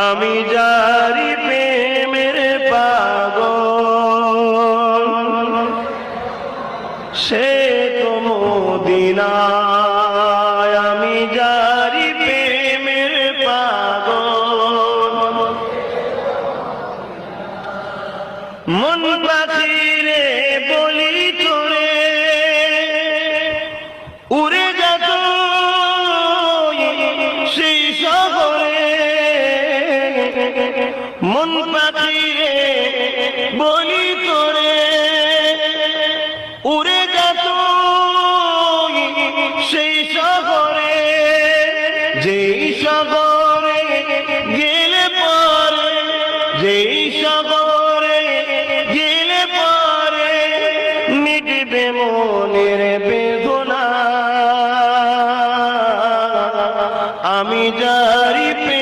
আমি জারি প্রেমের পাগল। সে তো দিনা আমি জারি প্রেমের পাগল। মন পাখিরে মন পাখিরে বলি তোরে, উড়ে যেত সেই শহরে যেই শহরে গেলে পরে, যেই শহরে গেলে পরে, মিটবে মনের বেদনা। আমি জারি প্রেমের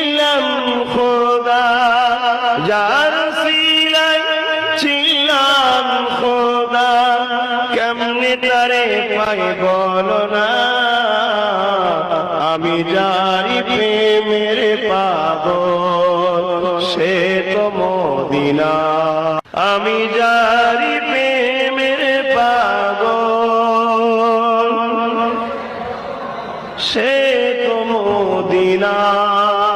চিল্লাম খোদা। কেমনে তারে পাই বলো না। আমি জারি প্রেমের পাগল, সে তো মদিনা। আমি জারি প্রেমের পাগল, সে তো মদিনায়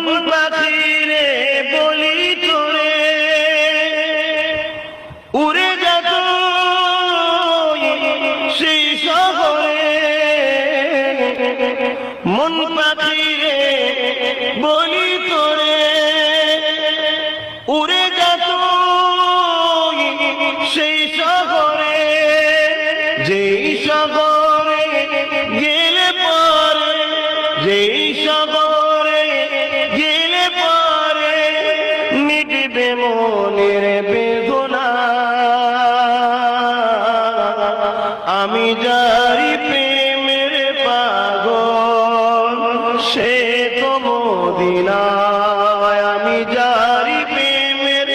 মন পাখিরে বলি তোরে উড়ে যেত সেই শহরে। মন পাখিরে বলি তোরে উড়ে যেত সেই শহরে। যেই শহরে গেলে পরে, যেই আমি জারি প্রেমের পাগল সে তো আমি জারি প্রেমের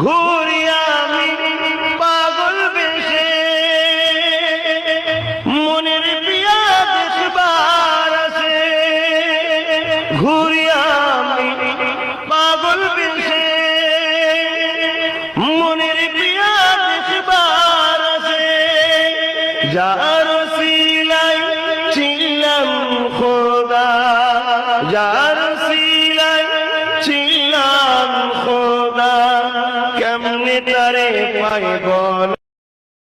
ঘুরি আমি যার সিলাই ছিলাম খোদা। যার সিলাই ছিলাম খোদা। কেমনে তারে পাইব